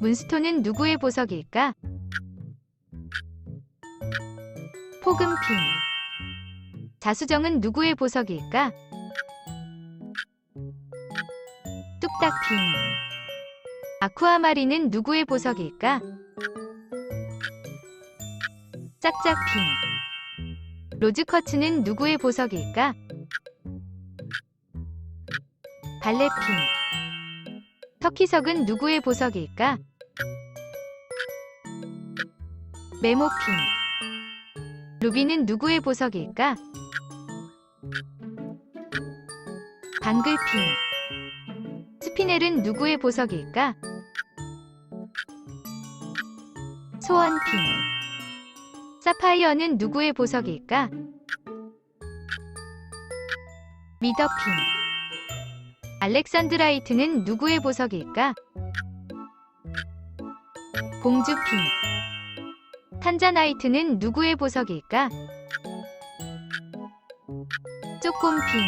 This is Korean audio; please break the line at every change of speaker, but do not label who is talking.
문스톤은 누구의 보석일까? 포금핀. 자수정은 누구의 보석일까? 뚝딱핀. 아쿠아마린은 누구의 보석일까? 짝짝핀. 로즈커츠는 누구의 보석일까? 발레핀. 터키석은 누구의 보석일까? 메모핀. 루비는 누구의 보석일까? 방글핀. 스피넬은 누구의 보석일까? 소원핀. 사파이어는 누구의 보석일까? 미더핀. 알렉산드라이트는 누구의 보석일까? 공주핀. 탄자나이트는 누구의 보석일까? 쪼꼼핀.